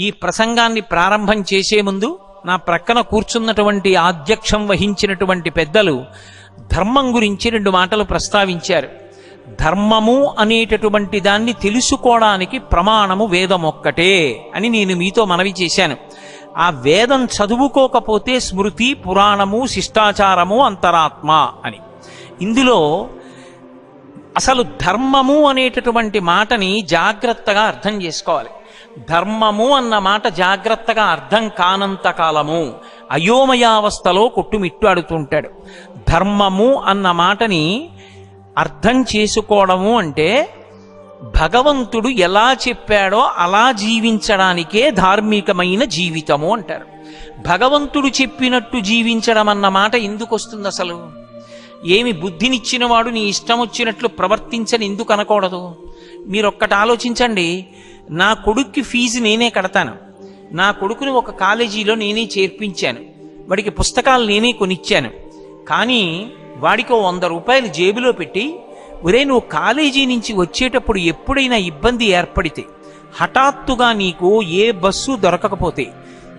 ఈ ప్రసంగాన్ని ప్రారంభం చేసే ముందు నా ప్రక్కన కూర్చున్నటువంటి ఆధ్యక్షం వహించినటువంటి పెద్దలు ధర్మం గురించి రెండు మాటలు ప్రస్తావించారు. ధర్మము అనేటటువంటి దాన్ని తెలుసుకోవడానికి ప్రమాణము వేదం ఒక్కటే అని నేను మీతో మనవి చేశాను. ఆ వేదం చదువుకోకపోతే స్మృతి పురాణము శిష్టాచారము అంతరాత్మ అని. ఇందులో అసలు ధర్మము అనేటటువంటి మాటని జాగ్రత్తగా అర్థం చేసుకోవాలి. ధర్మము అన్న మాట జాగ్రత్తగా అర్థం కానంత కాలము అయోమయావస్థలో కొట్టుమిట్టాడుతుంటాడు. ధర్మము అన్న మాటని అర్థం చేసుకోవడము అంటే భగవంతుడు ఎలా చెప్పాడో అలా జీవించడానికే ధార్మికమైన జీవితము అంటారు. భగవంతుడు చెప్పినట్టు జీవించడం అన్న మాట ఎందుకు వస్తుంది అసలు? ఏమి బుద్ధినిచ్చినవాడు నీ ఇష్టం వచ్చినట్లు ప్రవర్తించని ఎందుకు అనకూడదు? మీరు ఒక్కటి ఆలోచించండి. నా కొడుక్కి ఫీజు నేనే కడతాను. నా కొడుకుని ఒక కాలేజీలో నేనే చేర్పించాను. వాడికి పుస్తకాలు నేనే కొనిచ్చాను. కానీ వాడికి వంద రూపాయలు జేబులో పెట్టి ఒరే నువ్వు కాలేజీ నుంచి వచ్చేటప్పుడు ఎప్పుడైనా ఇబ్బంది ఏర్పడితే హఠాత్తుగా నీకు ఏ బస్సు దొరకకపోతే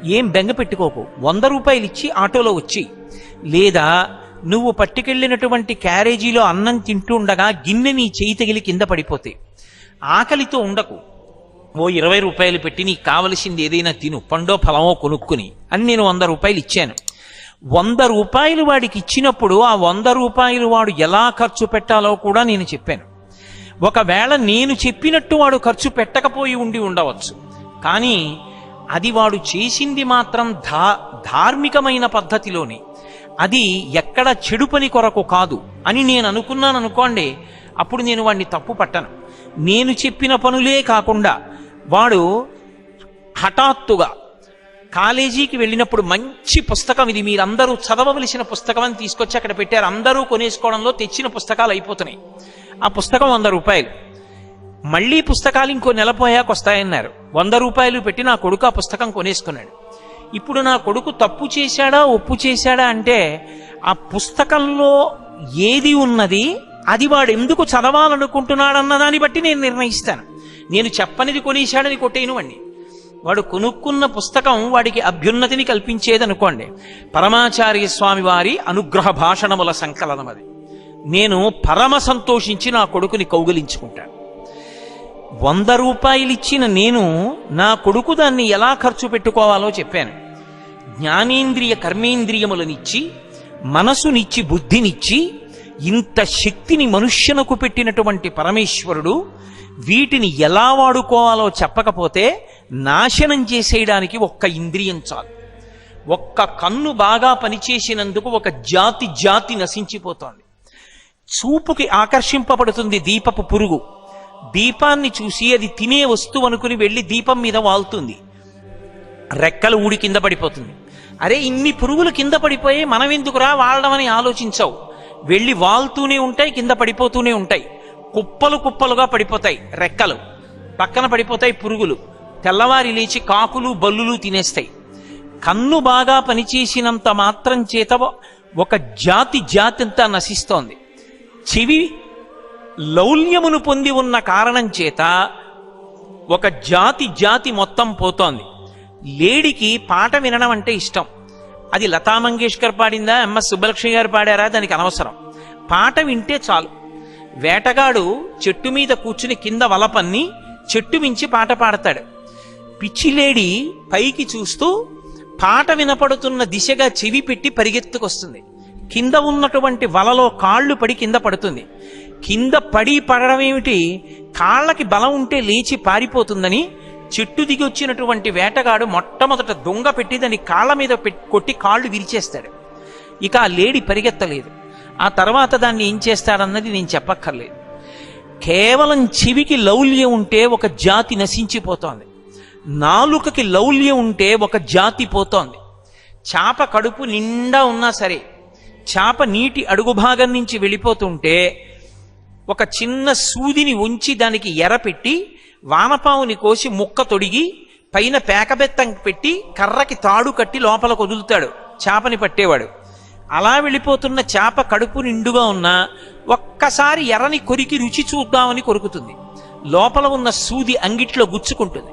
ఏం బెంగ పెట్టుకోకు. వంద రూపాయలు ఇచ్చి ఆటోలో వచ్చి లేదా నువ్వు పట్టుకెళ్ళినటువంటి క్యారేజీలో అన్నం తింటుండగా గిన్నె నీ చేయి తగిలి కింద పడిపోతే ఆకలితో ఉండకు. ఓ ఇరవై రూపాయలు పెట్టి నీకు కావలసింది ఏదైనా తిను. పండో ఫలమో కొనుక్కుని. అని నేను వంద రూపాయలు ఇచ్చాను. వంద రూపాయలు వాడికి ఇచ్చినప్పుడు ఆ వంద రూపాయలు వాడు ఎలా ఖర్చు పెట్టాలో కూడా నేను చెప్పాను. ఒకవేళ నేను చెప్పినట్టు వాడు ఖర్చు పెట్టకపోయి ఉండి ఉండవచ్చు. కానీ అది వాడు చేసింది మాత్రం ధా ధార్మికమైన పద్ధతిలోనే. అది ఎక్కడ చెడు పని కొరకు కాదు అని నేను అనుకున్నాను అనుకోండి అప్పుడు నేను వాడిని తప్పు పట్టను. నేను చెప్పిన పనులే కాకుండా వాడు హఠాత్తుగా కాలేజీకి వెళ్ళినప్పుడు మంచి పుస్తకం ఇది. మీరందరూ చదవవలసిన పుస్తకం అని తీసుకొచ్చి అక్కడ పెట్టారు. అందరూ కొనేసుకోవడంలో తెచ్చిన పుస్తకాలు అయిపోతున్నాయి. ఆ పుస్తకం వంద రూపాయలు. మళ్ళీ పుస్తకాలు ఇంకో నెలపోయాక వస్తాయన్నారు. వంద రూపాయలు పెట్టి నా కొడుకు ఆ పుస్తకం కొనేసుకున్నాడు. ఇప్పుడు నా కొడుకు తప్పు చేశాడా ఒప్పు చేశాడా అంటే ఆ పుస్తకంలో ఏది ఉన్నది అది వాడు ఎందుకు చదవాలనుకుంటున్నాడన్న దాన్ని బట్టి నేను నిర్ణయిస్తాను. నేను చెప్పనిది కొనేశాడని కొట్టేయనువండి వాడు కొనుక్కున్న పుస్తకం వాడికి అభ్యున్నతిని కల్పించేదనుకోండి. పరమాచార్య స్వామి వారి అనుగ్రహ భాషణముల సంకలనం అది. నేను పరమ సంతోషించి నా కొడుకుని కౌగిలించుకుంటాను. వంద రూపాయలు ఇచ్చిన నేను నా కొడుకు దాన్ని ఎలా ఖర్చు పెట్టుకోవాలో చెప్పాను. జ్ఞానేంద్రియ కర్మేంద్రియములనిచ్చి మనసునిచ్చి బుద్ధినిచ్చి ఇంత శక్తిని మనుష్యనకు పెట్టినటువంటి పరమేశ్వరుడు వీటిని ఎలా వాడుకోవాలో చెప్పకపోతే నాశనం చేసేయడానికి ఒక్క ఇంద్రియం చాలు. ఒక్క కన్ను బాగా పనిచేసినందుకు ఒక జాతి జాతి నశించిపోతోంది. చూపుకి ఆకర్షింపబడుతుంది దీపపు పురుగు. దీపాన్ని చూసి అది తినే వస్తువు అనుకుని వెళ్ళి దీపం మీద వాలుతుంది రెక్కలు ఊడి కింద పడిపోతుంది. అరే ఇన్ని పురుగులు కింద పడిపోయి మనం ఎందుకురా వాడమని ఆలోచించవు? వెళ్ళి వాల్తూనే ఉంటాయి కింద పడిపోతూనే ఉంటాయి. కుప్పలు కుప్పలుగా పడిపోతాయి రెక్కలు. పక్కన పడిపోతాయి పురుగులు. తెల్లవారి లేచి కాకులు బల్లులు తినేస్తాయి. కన్ను బాగా పనిచేసినంత మాత్రం చేత ఒక జాతి జాతి అంతా నశిస్తోంది. చెవి లౌల్యమును పొంది ఉన్న కారణం చేత ఒక జాతి జాతి మొత్తం పోతోంది. లేడికి పాట వినడం అంటే ఇష్టం. అది లతా మంగేష్కర్ పాడిందా ఎంఎస్ సుబ్బలక్ష్మి గారు పాడారా దానికి అనవసరం. పాట వింటే చాలు. వేటగాడు చెట్టు మీద కూర్చుని కింద వలపన్ని చెట్టు మించి పాట పాడతాడు. పిచ్చిలేడి పైకి చూస్తూ పాట వినపడుతున్న దిశగా చెవి పెట్టి పరిగెత్తుకొస్తుంది. కింద ఉన్నటువంటి వలలో కాళ్ళు పడి కింద పడుతుంది. కింద పడి పడడం ఏమిటి? కాళ్ళకి బలం ఉంటే లేచి పారిపోతుందని చెట్టు దిగి వచ్చినటువంటి వేటగాడు మొట్టమొదట దొంగ పెట్టి దాన్ని కాళ్ళ మీద పెట్టి కొట్టి కాళ్ళు విరిచేస్తాడు. ఇక ఆ లేడి పరిగెత్తలేదు. ఆ తర్వాత దాన్ని ఏం చేస్తారన్నది నేను చెప్పక్కర్లేదు. కేవలం చెవికి లౌల్యం ఉంటే ఒక జాతి నశించిపోతోంది. నాలుకకి లౌల్యం ఉంటే ఒక జాతి పోతోంది. చాప కడుపు నిండా ఉన్నా సరే చాప నీటి అడుగు భాగం నుంచి వెళ్ళిపోతుంటే ఒక చిన్న సూదిని ఉంచి దానికి ఎరపెట్టి వానపావుని కోసి ముక్క తొడిగి పైన పేకబెత్తం పెట్టి కర్రకి తాడు కట్టి లోపల కొదులుతాడు. చేపని పట్టేవాడు. అలా వెళ్ళిపోతున్న చేప కడుపు నిండుగా ఉన్నా ఒక్కసారి ఎర్రని కొరికి రుచి చూద్దామని కొరుకుతుంది. లోపల ఉన్న సూది అంగిట్లో గుచ్చుకుంటుంది.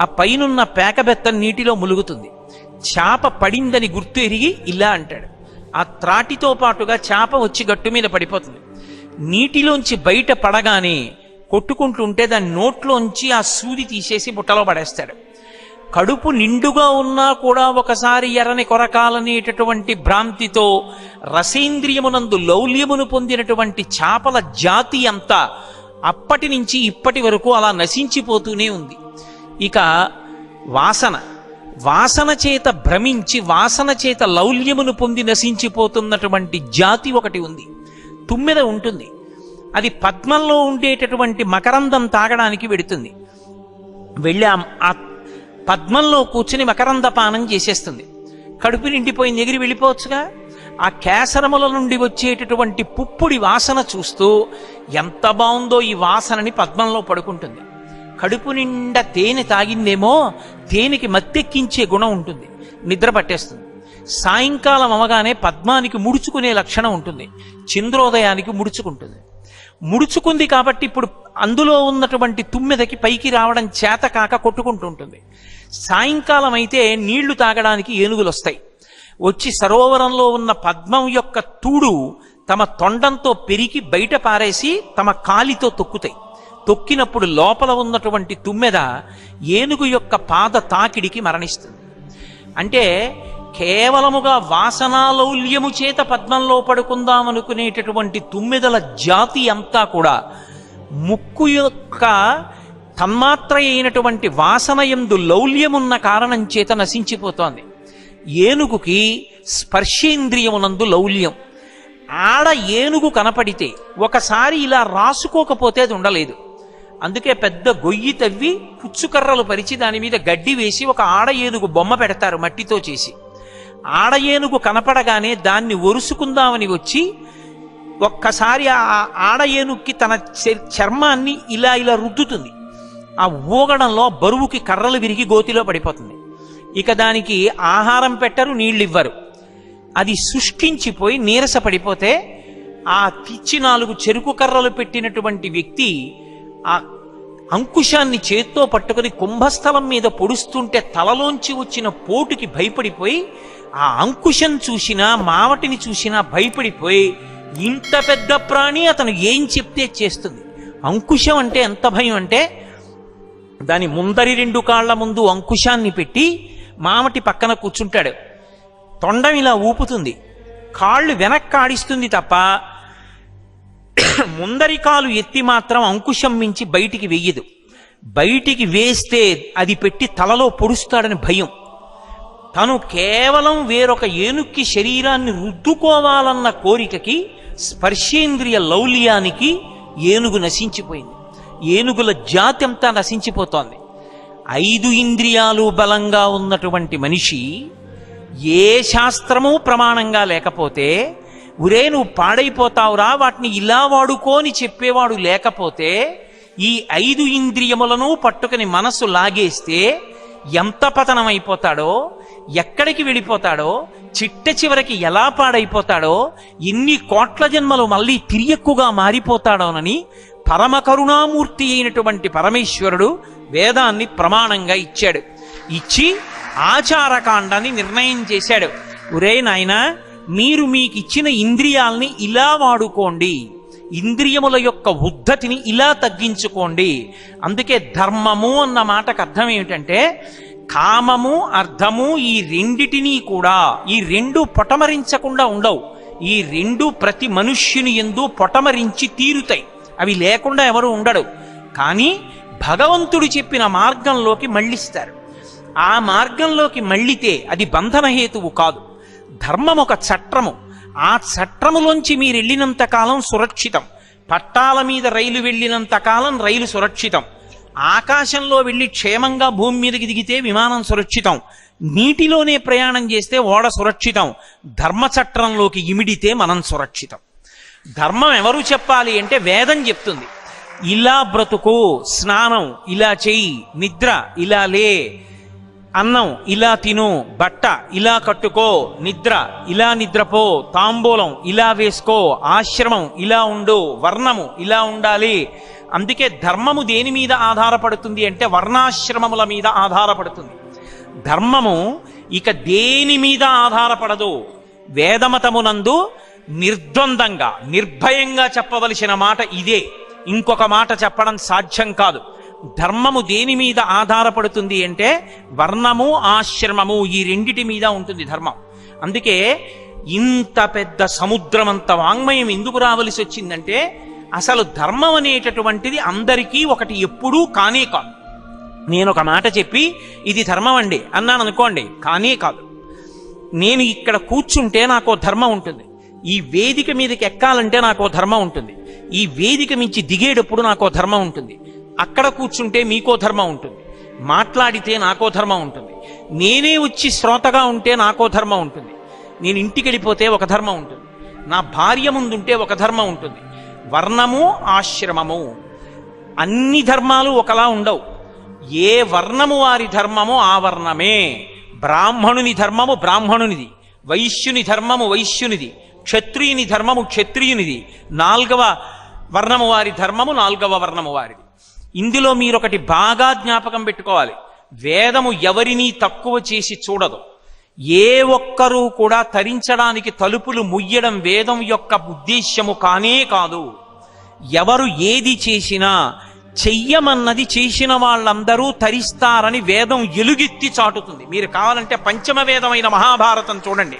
ఆ పైనున్న పేకబెత్త నీటిలో ములుగుతుంది. చేప పడిందని గుర్తు ఎరిగి ఇలా అంటాడు. ఆ త్రాటితో పాటుగా చేప వచ్చి గట్టు మీద పడిపోతుంది. నీటిలోంచి బయట పడగానే కొట్టుకుంటుంటే దాని నోట్లోంచి ఆ సూది తీసేసి బుట్టలో పడేస్తాడు. కడుపు నిండుగా ఉన్నా కూడా ఒకసారి ఎరని కొరకాలనేటటువంటి భ్రాంతితో రసేంద్రియమునందు లౌల్యమును పొందినటువంటి చేపల జాతి అంతా అప్పటి నుంచి ఇప్పటి వరకు అలా నశించిపోతూనే ఉంది. ఇక వాసన. వాసన చేత భ్రమించి వాసన చేత లౌల్యమును పొంది నశించిపోతున్నటువంటి జాతి ఒకటి ఉంది. తుమ్మెద ఉంటుంది. అది పద్మంలో ఉండేటటువంటి మకరందం తాగడానికి వెడుతుంది. వెళ్ళి. ఆ పద్మంలో కూర్చుని మకరంద పానం చేసేస్తుంది. కడుపు నిండిపోయింది ఎగిరి వెళ్ళిపోవచ్చుగా? ఆ కేసరముల నుండి వచ్చేటటువంటి పుప్పుడి వాసన చూస్తూ ఎంత బాగుందో ఈ వాసనని పద్మంలో పడుకుంటుంది. కడుపు నిండా తేనె తాగిందేమో తేనెకి మత్తెక్కించే గుణం ఉంటుంది. నిద్ర పట్టేస్తుంది. సాయంకాలం అవగానే పద్మానికి ముడుచుకునే లక్షణం ఉంటుంది. చంద్రోదయానికి ముడుచుకుంటుంది. ముడుచుకుంది కాబట్టి ఇప్పుడు అందులో ఉన్నటువంటి తుమ్మెదకి పైకి రావడం చేత కాక కొట్టుకుంటుంటుంది. సాయంకాలం అయితే నీళ్ళు తాగడానికి ఏనుగులు వస్తాయి వచ్చి సరోవరంలో ఉన్న పద్మం యొక్క తూడు తమ తొండంతో పెరిగి బయట పారేసి తమ కాలితో తొక్కుతాయి. తొక్కినప్పుడు లోపల ఉన్నటువంటి తుమ్మెద ఏనుగు యొక్క పాద తాకిడికి మరణిస్తుంది. అంటే కేవలముగా వాసనాలౌల్యము చేత పద్మంలో పడుకుందామనుకునేటటువంటి తుమ్మెదల జాతి అంతా కూడా ముక్కు యొక్క తన్మాత్ర అయినటువంటి వాసన ఎందు లౌల్యమున్న కారణం చేత నశించిపోతోంది. ఏనుగుకి స్పర్శేంద్రియమునందు లౌల్యం. ఆడ ఏనుగు కనపడితే ఒకసారి ఇలా రాసుకోకపోతే అది ఉండలేదు. అందుకే పెద్ద గొయ్యి తవ్వి పుచ్చుకర్రలు పరిచి దాని మీద గడ్డి వేసి ఒక ఆడ ఏనుగు బొమ్మ పెడతారు మట్టితో చేసి. ఆడ ఏనుగు కనపడగానే దాన్ని ఒరుసుకుందామని వచ్చి ఒక్కసారి ఆ ఆడ ఏనుక్కి తన చ- చర్మాన్ని ఇలా ఇలా రుద్దుతుంది. ఆ ఊగడంలో బరువుకి కర్రలు విరిగి గోతిలో పడిపోతుంది. ఇక దానికి ఆహారం పెట్టరు నీళ్ళు ఇవ్వరు అది శుష్కించిపోయి నీరస పడిపోతే ఆ పిచ్చి నాలుగు చెరుకు కర్రలు పెట్టినటువంటి వ్యక్తి ఆ అంకుశాన్ని చేత్తో పట్టుకుని కుంభస్థలం మీద పొడుస్తుంటే తలలోంచి వచ్చిన పోటుకి భయపడిపోయి ఆ అంకుశం చూసినా మావటిని చూసినా భయపడిపోయి ఇంత పెద్ద ప్రాణి అతను ఏం చెప్తే చేస్తుంది? అంకుశం అంటే ఎంత భయం అంటే దాని ముందరి రెండు కాళ్ళ ముందు అంకుశాన్ని పెట్టి మామటి పక్కన కూర్చుంటాడు. తొండం ఇలా ఊపుతుంది. కాళ్ళు వెనక్కి ఆడిస్తుంది తప్ప ముందరి కాలు ఎత్తి మాత్రం అంకుశం మించి బయటికి వెయ్యదు బయటికి వేస్తే అది పెట్టి తలలో పొడుస్తాడని భయం. తను కేవలం వేరొక ఏనుక్కి శరీరాన్ని రుద్దుకోవాలన్న కోరికకి స్పర్శేంద్రియ లౌల్యానికి ఏనుగు నశించిపోయింది. ఏనుగుల జాతి అంతా నశించిపోతోంది. ఐదు ఇంద్రియాలు బలంగా ఉన్నటువంటి మనిషి ఏ శాస్త్రము ప్రమాణంగా లేకపోతే ఉరే నువ్వు పాడైపోతావురా వాటిని ఇలా వాడుకోని చెప్పేవాడు లేకపోతే ఈ ఐదు ఇంద్రియములను పట్టుకుని మనసు లాగేస్తే ఎంత పతనమైపోతాడో ఎక్కడికి వెళ్ళిపోతాడో చిట్ట చివరికి ఎలా పాడైపోతాడో ఎన్ని కోట్ల జన్మలు మళ్ళీ తిరియక్కుగా మారిపోతాడోనని పరమ కరుణామూర్తి అయినటువంటి పరమేశ్వరుడు వేదాన్ని ప్రమాణంగా ఇచ్చాడు. ఇచ్చి ఆచారకాండాన్ని నిర్ణయం చేశాడు. ఒరే నాయన మీరు మీకు ఇచ్చిన ఇంద్రియాల్ని ఇలా వాడుకోండి. ఇంద్రియముల యొక్క ఉద్ధతిని ఇలా తగ్గించుకోండి. అందుకే ధర్మము అన్న మాటకు అర్థం ఏమిటంటే కామము అర్థము ఈ రెండిటినీ కూడా ఈ రెండు పొటమరించకుండా ఉండవు. ఈ రెండు ప్రతి మనుష్యుని ఎందు పొటమరించి తీరుతాయి. అవి లేకుండా ఎవరు ఉండడు కానీ భగవంతుడు చెప్పిన మార్గంలోకి మళ్ళిస్తారు. ఆ మార్గంలోకి మళ్ళితే అది బంధనహేతువు కాదు. ధర్మం ఒక చట్రము. ఆ చట్రములోంచి మీరు వెళ్ళినంతకాలం సురక్షితం. పట్టాల మీద రైలు వెళ్ళినంత కాలం రైలు సురక్షితం. ఆకాశంలో వెళ్ళి క్షేమంగా భూమి మీదకి దిగితే విమానం సురక్షితం. నీటిలోనే ప్రయాణం చేస్తే ఓడ సురక్షితం. ధర్మ చట్రంలోకి ఇమిడితే మనం సురక్షితం. ధర్మం ఎవరు చెప్పాలి అంటే వేదం చెప్తుంది. ఇలా బ్రతుకు స్నానం ఇలా చెయ్యి నిద్ర ఇలా లే అన్నం ఇలా తిను బట్ట ఇలా కట్టుకో నిద్ర ఇలా నిద్రపో తాంబూలం ఇలా వేసుకో ఆశ్రమం ఇలా ఉండు వర్ణము ఇలా ఉండాలి. అందుకే ధర్మము దేని మీద ఆధారపడుతుంది అంటే వర్ణాశ్రమముల మీద ఆధారపడుతుంది. ధర్మము ఇక దేని మీద ఆధారపడదు? వేదమతమునందు నిర్ద్వందంగా నిర్భయంగా చెప్పవలసిన మాట ఇదే. ఇంకొక మాట చెప్పడం సాధ్యం కాదు. ధర్మము దేని మీద ఆధారపడుతుంది అంటే వర్ణము ఆశ్రమము ఈ రెండిటి మీద ఉంటుంది ధర్మం. అందుకే ఇంత పెద్ద సముద్రమంత వాంగ్మయం ఎందుకు రావలసి వచ్చిందంటే అసలు ధర్మం అనేటటువంటిది అందరికీ ఒకటి ఎప్పుడూ కానే కాదు. నేను ఒక మాట చెప్పి ఇది ధర్మం అండి అన్నాను అనుకోండి కానే కాదు. నేను ఇక్కడ కూర్చుంటే నాకు ధర్మం ఉంటుంది. ఈ వేదిక మీదకి ఎక్కాలంటే నాకు ధర్మం ఉంటుంది. ఈ వేదిక మించి దిగేటప్పుడు నాకు ధర్మం ఉంటుంది. అక్కడ కూర్చుంటే మీకో ధర్మం ఉంటుంది. మాట్లాడితే నాకో ధర్మం ఉంటుంది. నేనే వచ్చి శ్రోతగా ఉంటే నాకో ధర్మం ఉంటుంది. నేను ఇంటికి వెళ్ళిపోతే ఒక ధర్మం ఉంటుంది. నా భార్య ముందుంటే ఒక ధర్మం ఉంటుంది. వర్ణము ఆశ్రమము. అన్ని ధర్మాలు ఒకలా ఉండవు. ఏ వర్ణము వారి ధర్మము ఆ వర్ణమే. బ్రాహ్మణుని ధర్మము బ్రాహ్మణునిది. వైశ్యుని ధర్మము వైశ్యునిది. క్షత్రియుని ధర్మము క్షత్రియునిది. నాల్గవ వర్ణము వారి ధర్మము నాల్గవ వర్ణము వారిది. ఇందులో మీరొకటి బాగా జ్ఞాపకం పెట్టుకోవాలి. వేదము ఎవరినీ తక్కువ చేసి చూడదు. ఏ ఒక్కరూ కూడా తరించడానికి తలుపులు ముయ్యడం వేదం యొక్క ఉద్దేశ్యము కానే కాదు. ఎవరు ఏది చేసినా చెయ్యమన్నది చేసిన వాళ్ళందరూ తరిస్తారని వేదం ఎలుగెత్తి చాటుతుంది. మీరు కావాలంటే పంచమ వేదమైన మహాభారతం చూడండి.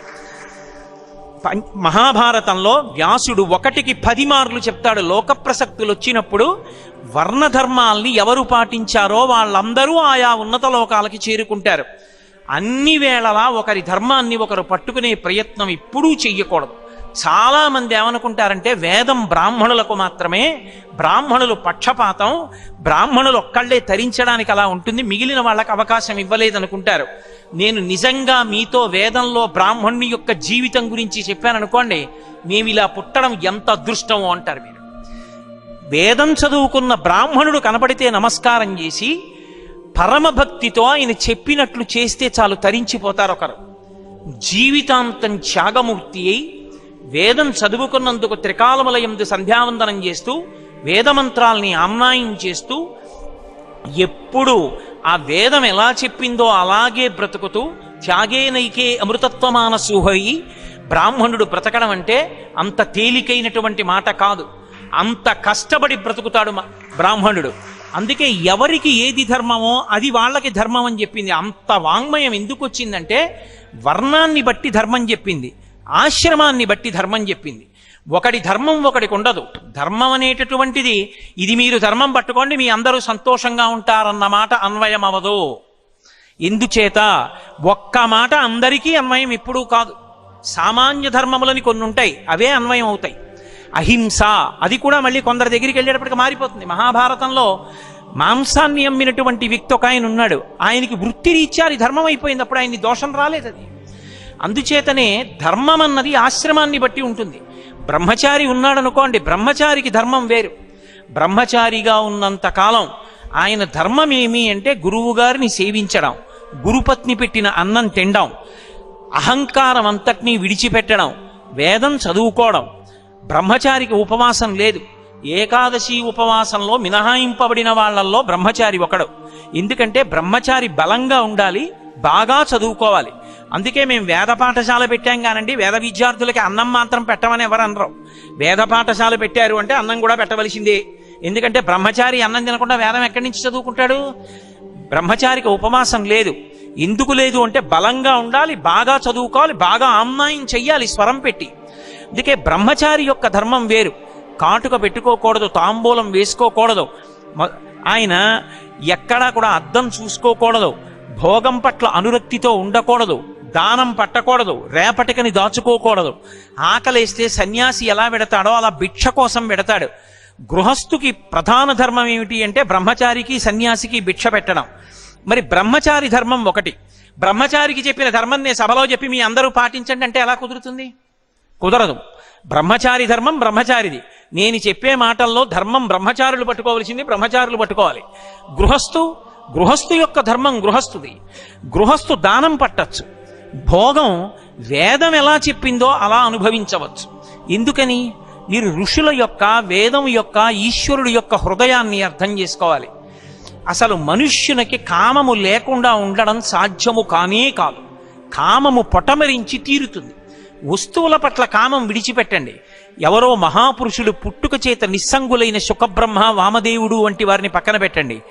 మహాభారతంలో వ్యాసుడు ఒకటికి పది మార్లు చెప్తాడు. లోక ప్రసక్తులు వచ్చినప్పుడు వర్ణధర్మాల్ని ఎవరు పాటించారో వాళ్ళందరూ ఆయా ఉన్నత లోకాలకి చేరుకుంటారు. అన్ని వేళలా ఒకరి ధర్మాన్ని ఒకరు పట్టుకునే ప్రయత్నం ఎప్పుడూ చెయ్యకూడదు. చాలామంది ఏమనుకుంటారంటే వేదం బ్రాహ్మణులకు మాత్రమే బ్రాహ్మణులు పక్షపాతం బ్రాహ్మణులు ఒక్కళ్ళే తరించడానికి అలా ఉంటుంది మిగిలిన వాళ్ళకి అవకాశం ఇవ్వలేదనుకుంటారు. నేను నిజంగా మీతో వేదంలో బ్రాహ్మణుని యొక్క జీవితం గురించి చెప్పాననుకోండి మేము ఇలా పుట్టడం ఎంత అదృష్టమో అంటారు మీరు. వేదం చదువుకున్న బ్రాహ్మణుడు కనపడితే నమస్కారం చేసి పరమభక్తితో ఆయన చెప్పినట్లు చేస్తే చాలు తరించిపోతారు ఒకరు. జీవితాంతం త్యాగమూర్తి అయి వేదం చదువుకున్నందుకు త్రికాలములయందు సంధ్యావందనం చేస్తూ వేదమంత్రాల్ని ఆమ్నాయం చేస్తూ ఎప్పుడు ఆ వేదం ఎలా చెప్పిందో అలాగే బ్రతుకుతూ త్యాగేనైకే అమృతత్వమానసూహయి బ్రాహ్మణుడు బ్రతకడం అంటే అంత తేలికైనటువంటి మాట కాదు. అంత కష్టపడి బ్రతుకుతాడు మ- బ్రాహ్మణుడు. అందుకే ఎవరికి ఏది ధర్మమో అది వాళ్ళకి ధర్మం అని చెప్పింది. అంత వాంగ్మయం ఎందుకు వచ్చిందంటే వర్ణాన్ని బట్టి ధర్మం చెప్పింది. ఆశ్రమాన్ని బట్టి ధర్మం చెప్పింది. ఒకడి ధర్మం ఒకడికి ఉండదు. ధర్మం అనేటటువంటిది ఇది మీరు ధర్మం పట్టుకోండి మీ అందరూ సంతోషంగా ఉంటారన్న మాట అన్వయం అవదు ఎందుచేత? ఒక్క మాట అందరికీ అన్వయం ఎప్పుడూ కాదు. సామాన్య ధర్మములని కొన్ని ఉంటాయి అవే అన్వయం అవుతాయి. అహింస అది కూడా మళ్ళీ కొందరి దగ్గరికి వెళ్ళేటప్పటికి మారిపోతుంది. మహాభారతంలో మాంసాన్ని అమ్మినటువంటి వ్యక్తి ఒక ఆయన ఉన్నాడు. ఆయనకి వృత్తిరీత్యా అది ధర్మం అయిపోయింది. అప్పుడు ఆయన్ని దోషం రాలేదు అది. అందుచేతనే ధర్మం అన్నది ఆశ్రమాన్ని బట్టి ఉంటుంది. బ్రహ్మచారి ఉన్నాడనుకోండి బ్రహ్మచారికి ధర్మం వేరు. బ్రహ్మచారిగా ఉన్నంత కాలం ఆయన ధర్మం ఏమి అంటే గురువు గారిని సేవించడం గురుపత్ని పెట్టిన అన్నం తినడం అహంకారం అంతటినీ విడిచిపెట్టడం వేదం చదువుకోవడం. బ్రహ్మచారికి ఉపవాసం లేదు. ఏకాదశి ఉపవాసంలో మినహాయింపబడిన వాళ్ళల్లో బ్రహ్మచారి ఒకడు. ఎందుకంటే బ్రహ్మచారి బలంగా ఉండాలి బాగా చదువుకోవాలి. అందుకే మేము వేద పాఠశాల పెట్టాం కానండి. వేద విద్యార్థులకి అన్నం మాత్రం పెట్టమని ఎవరు అనరు. వేద పాఠశాల పెట్టారు అంటే అన్నం కూడా పెట్టవలసిందే. ఎందుకంటే బ్రహ్మచారి అన్నం తినకుండా వేదం ఎక్కడి నుంచి చదువుకుంటాడు? బ్రహ్మచారికి ఉపమాసం లేదు. ఎందుకు లేదు అంటే బలంగా ఉండాలి బాగా చదువుకోవాలి బాగా ఆమ్నాయం చెయ్యాలి స్వరం పెట్టి. అందుకే బ్రహ్మచారి యొక్క ధర్మం వేరు. కాటుక పెట్టుకోకూడదు తాంబూలం వేసుకోకూడదు. ఆయన ఎక్కడా కూడా అద్దం చూసుకోకూడదు. భోగం పట్ల అనురక్తితో ఉండకూడదు. దానం పట్టకూడదు రేపటికని దాచుకోకూడదు. ఆకలేస్తే సన్యాసి ఎలా పెడతాడో అలా భిక్ష కోసం పెడతాడు. గృహస్థుకి ప్రధాన ధర్మం ఏమిటి అంటే బ్రహ్మచారికి సన్యాసికి భిక్ష పెట్టడం. మరి బ్రహ్మచారి ధర్మం ఒకటి. బ్రహ్మచారికి చెప్పిన ధర్మం నేను సభలో చెప్పి మీ అందరూ పాటించండి అంటే ఎలా కుదురుతుంది? కుదరదు. బ్రహ్మచారి ధర్మం బ్రహ్మచారిది. నేను చెప్పే మాటల్లో ధర్మం బ్రహ్మచారులు పట్టుకోవలసింది బ్రహ్మచారులు పట్టుకోవాలి. గృహస్థు గృహస్థు యొక్క ధర్మం గృహస్థుది. గృహస్థు దానం పట్టచ్చు. భోగం వేదం ఎలా చెప్పిందో అలా అనుభవించవచ్చు. ఎందుకని? మీరు ఋషుల యొక్క వేదం యొక్క ఈశ్వరుడు యొక్క హృదయాన్ని అర్థం చేసుకోవాలి. అసలు మనుష్యునికి కామము లేకుండా ఉండడం సాధ్యము కానే కాదు. కామము పొటమరించి తీరుతుంది. వస్తువుల పట్ల కామం విడిచిపెట్టండి. ఎవరో మహాపురుషులు పుట్టుక చేత నిస్సంగులైన సుఖబ్రహ్మ వామదేవుడు వంటి వారిని పక్కన పెట్టండి.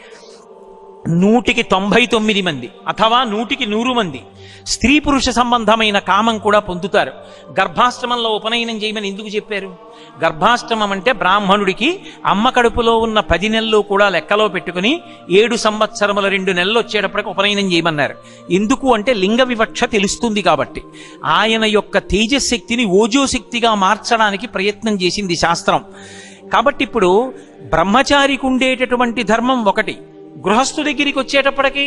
నూటికి తొంభై తొమ్మిది మంది అథవా నూటికి నూరు మంది స్త్రీ పురుష సంబంధమైన కామం కూడా పొందుతారు. గర్భాష్టమంలో ఉపనయనం చేయమని ఎందుకు చెప్పారు? గర్భాష్టమం అంటే బ్రాహ్మణుడికి అమ్మ కడుపులో ఉన్న పది నెలలు కూడా లెక్కలో పెట్టుకుని ఏడు సంవత్సరముల రెండు నెలలు వచ్చేటప్పటికి ఉపనయనం చేయమన్నారు. ఎందుకు అంటే లింగ వివక్ష తెలుస్తుంది కాబట్టి. ఆయన యొక్క తేజశక్తిని ఓజోశక్తిగా మార్చడానికి ప్రయత్నం చేసింది శాస్త్రం. కాబట్టి ఇప్పుడు బ్రహ్మచారికి ఉండేటటువంటి ధర్మం ఒకటి. గృహస్థు దగ్గరికి వచ్చేటప్పటికి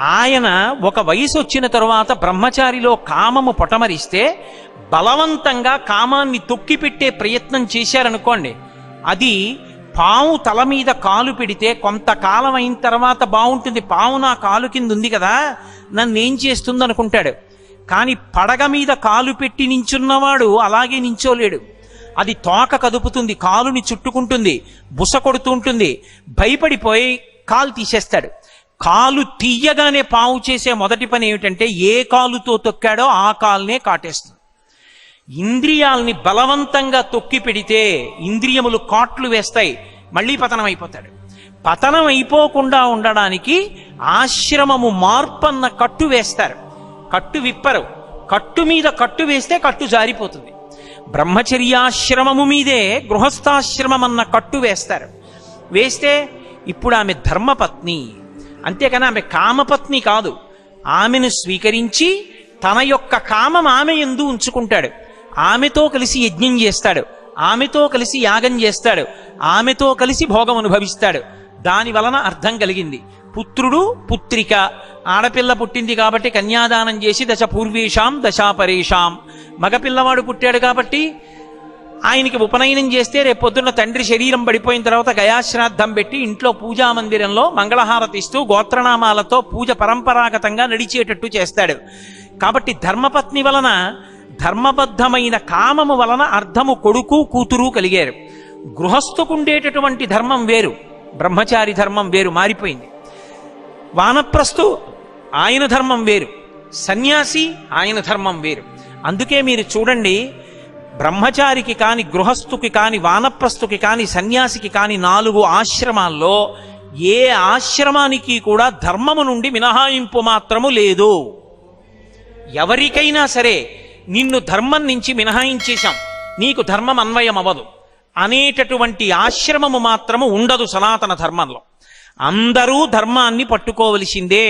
ఆయన ఒక వయసు వచ్చిన తరువాత బ్రహ్మచారిలో కామము పొటమరిస్తే బలవంతంగా కామాన్ని తొక్కిపెట్టే ప్రయత్నం చేశారనుకోండి అది పాము తల మీద కాలు పెడితే కొంతకాలం అయిన తర్వాత బాగుంటుంది పాము నా కాలు కింద ఉంది కదా నన్ను ఏం చేస్తుంది అనుకుంటాడు కానీ పడగ మీద కాలు పెట్టి నించున్నవాడు అలాగే నించోలేడు. అది తోక కదుపుతుంది కాలుని చుట్టుకుంటుంది బుస కొడుతూ ఉంటుంది భయపడిపోయి కాలు తీసేస్తాడు. కాలు తీయగానే పావు చేసే మొదటి పని ఏమిటంటే ఏ కాలుతో తొక్కాడో ఆ కాలునే కాటేస్తుంది. ఇంద్రియాల్ని బలవంతంగా తొక్కి పెడితే ఇంద్రియములు కాట్లు వేస్తాయి మళ్ళీ పతనం అయిపోతాడు పతనం అయిపోకుండా ఉండడానికి ఆశ్రమము మార్పన్న కట్టు వేస్తారు. కట్టు విప్పరు. కట్టు మీద కట్టు వేస్తే కట్టు జారిపోతుంది. బ్రహ్మచర్యాశ్రమము మీదే గృహస్థాశ్రమం అన్న కట్టు వేస్తారు. వేస్తే ఇప్పుడు ఆమె ధర్మపత్ని. అంతేకాని ఆమె కామపత్ని కాదు. ఆమెను స్వీకరించి తన యొక్క కామం ఆమె ఎందు ఉంచుకుంటాడు. ఆమెతో కలిసి యజ్ఞం చేస్తాడు. ఆమెతో కలిసి యాగం చేస్తాడు. ఆమెతో కలిసి భోగం అనుభవిస్తాడు. దాని వలన అర్థం కలిగింది. పుత్రుడు పుత్రిక. ఆడపిల్ల పుట్టింది కాబట్టి కన్యాదానం చేసి దశ పూర్వేషాం దశాపరేషాం. మగపిల్లవాడు పుట్టాడు కాబట్టి ఆయనకి ఉపనయనం చేస్తే రేపొద్దున్న తండ్రి శరీరం పడిపోయిన తర్వాత గయాశ్రాద్ధం పెట్టి ఇంట్లో పూజా మందిరంలో మంగళహారతి ఇస్తూ గోత్రనామాలతో పూజ పరంపరాగతంగా నడిచేటట్టు చేస్తాడు. కాబట్టి ధర్మపత్ని వలన ధర్మబద్ధమైన కామము వలన అర్థము కొడుకు కూతురు కలిగారు. గృహస్థుకుండేటటువంటి ధర్మం వేరు. బ్రహ్మచారి ధర్మం వేరు మారిపోయింది. వానప్రస్థు ఆయన ధర్మం వేరు. సన్యాసి ఆయన ధర్మం వేరు. అందుకే మీరు చూడండి బ్రహ్మచారికి కాని గృహస్థుకి కాని వానప్రస్థుకి కాని సన్యాసికి కాని నాలుగు ఆశ్రమాల్లో ఏ ఆశ్రమానికి కూడా ధర్మము నుండి మినహాయింపు మాత్రము లేదు. ఎవరికైనా సరే నిన్ను ధర్మం నుంచి మినహాయించేశాం నీకు ధర్మం అన్వయం అవ్వదు అనేటటువంటి ఆశ్రమము మాత్రము ఉండదు సనాతన ధర్మంలో. అందరూ ధర్మాన్ని పట్టుకోవలసిందే.